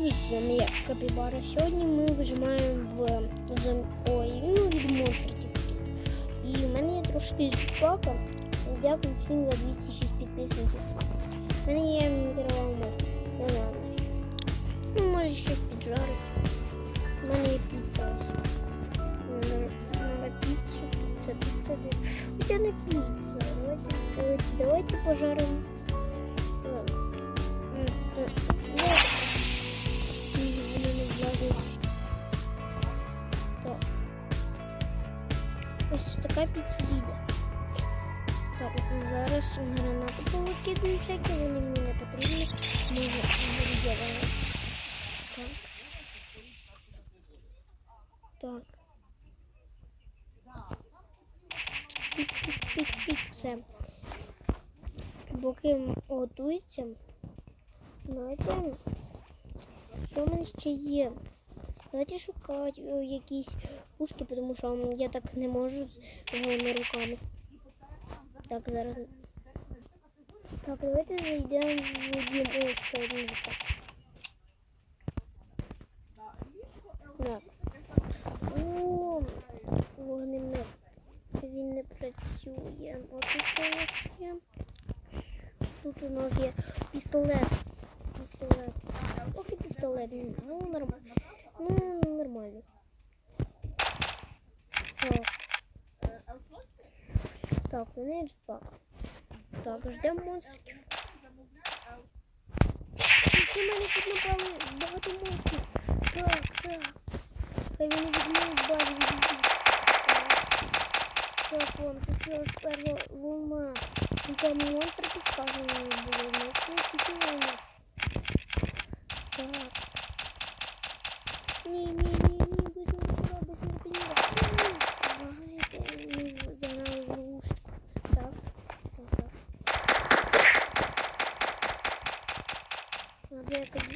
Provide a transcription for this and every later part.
Від мене як капібара. Сьогодні ми вижимаємо в зон... Ой, ну, від монстриків. І в мене є трошки жіпака. Дякую всім за 206 підписників. У мене є мікроволновка. Ну ладно. Ну, може щось піджарити. У мене є піца. ось. Мене треба піцу, піца, піца. Хоча не піца. Давайте, давайте, давайте пожаримо. Піца зійде. Так, зараз гранати повикидую всякі, вони мені не потрібні. Може, зробимо. Так. Так. Пік-пік-пік-пік, все. Поки готується, знаєте, що в мене ще є? Давайте шукати е, якісь пушки, тому що я так не можу з голими руками. Так, зараз. Так, давайте зайдемо в дім. Ой, ще один літак. Так. О, вогнемет. Він не працює. От у нас є. Тут у нас є пістолет. Пістолет. Ох пістолет. Ну, нормально. Ну, нормально. Так. Так, у мене є джетпак. Так, ждемо монстриків. На мене тут напали багато монстрів. Так, так. Хай вони від мене базу відійдуть. Так, вон, це все ж перша волна. Ну, Там монстри підсказані були. Ну, це тільки волна. Так. Ні, ні, ні, ні, без нічого, без нерпіння. Лагайте, ні, загнали в ловушку. Так, так, так. Надо якось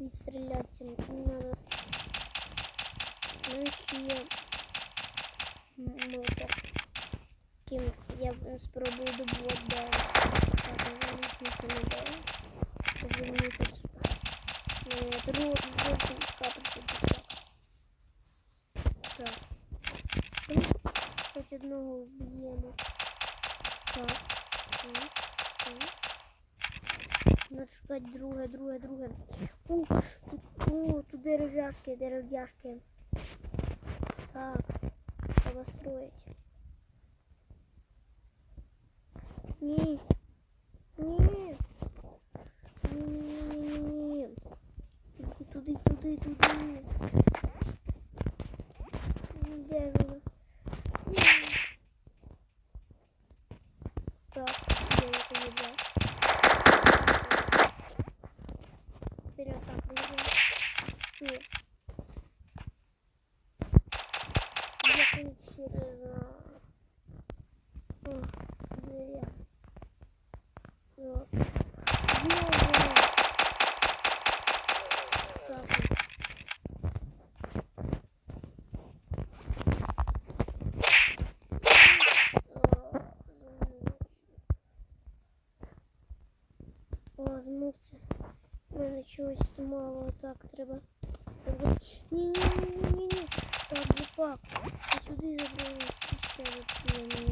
відстрілятися. Надо. Ну, ще є молоток. Ким я спробую добувати дерево. Так, я не не дерево. Щоб мені тут Тру жовтий капельку так. Так. Ну, Хоч одного вб'ємо. Так. Так. Так. Надо шукати друге, друге, друге. У, тут, у, тут дерев'яшки, дерев'яшки. Так. Треба строить. Ні. Ні. Туди, туди, Де воно? Так, я поїду? Вперед, так, вперед. Чую. Я через... О, де О, змукся. У мене чогось мало. Так, треба. треба- Ні, ні, ні, ні, ні, ні. Так, джипак. Я сюди забрали. Ще запіли мені.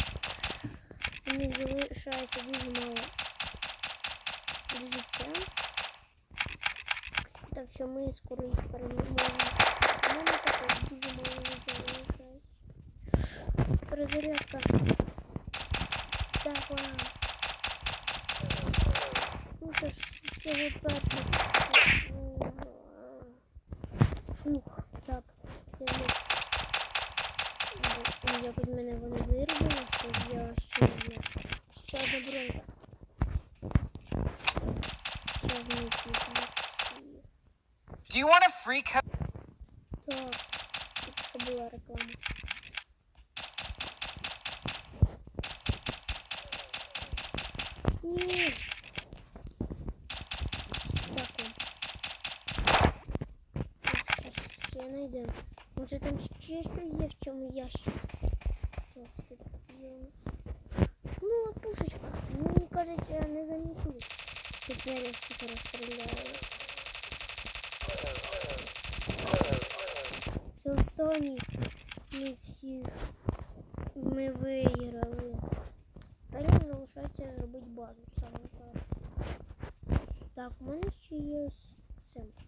Мені залишається дуже мало. Життя. Так що ми скоро їх переможемо. У мене також дуже мало життя залишається. Перезарядка. Фух, так. Я не... Ну, Якось мене вони вирубили, що я ще не... Ще одна бронька. Зараз ми підемо всі. Do you want a free co- Так, тут ще була реклама. Ні. Давай знайдемо. Може там ще щось є в цьому ящику. Ну, а пушечка. Ну, Мені кажеться, я не замітила. Тепер я все розстріляю. Це останній. Ми всіх ми виграли. Далі залишається зробити э, базу саме так. Так, в мене ще є центр.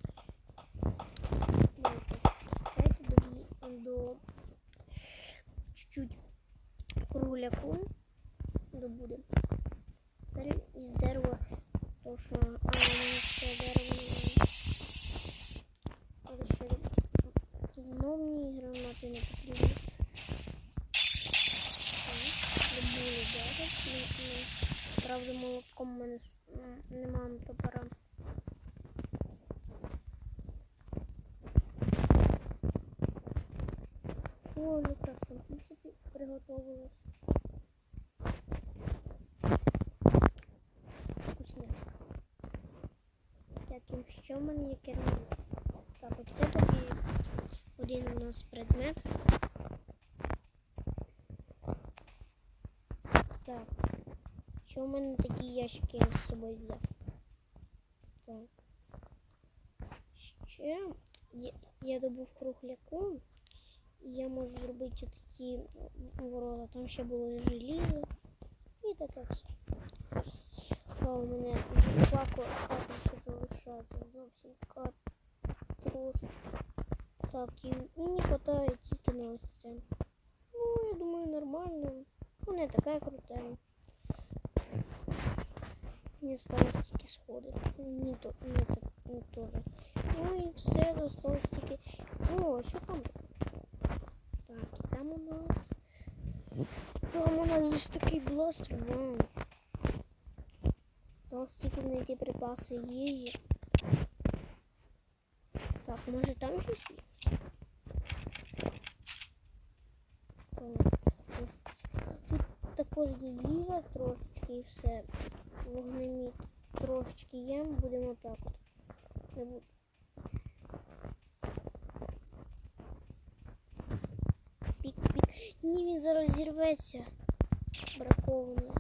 М, нема топора. О, якраз в принципі приготовилась. Вкусняшка. Так, і що в мене є керамік? Так, ось це тоді один у нас предмет. Так. Що в мене такі ящики з собою взяв? Так. Ще я, я добув кругляку. Я можу зробити такі ворота. Там ще було желізо. І таке все. А у мене два карточки залишається зовсім кат трошечки. Так, і не вистачає тільки на ось це. Ну, я думаю, нормально. Не така крута. Мені осталось тільки сходи. Ні, то, ні, не теж. Ну і все, осталось тільки. О, що там? Так, і там у нас. Там у нас ж такий бластер, вау. Осталось тільки знайти припаси їжі. Так, може там щось є? Тут також є їжа трошечки і все. Вогнеміт трошечки є, будемо так от. Пік-пік. Ні, він зараз зірветься. Бракований.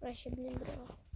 Краще б не брав.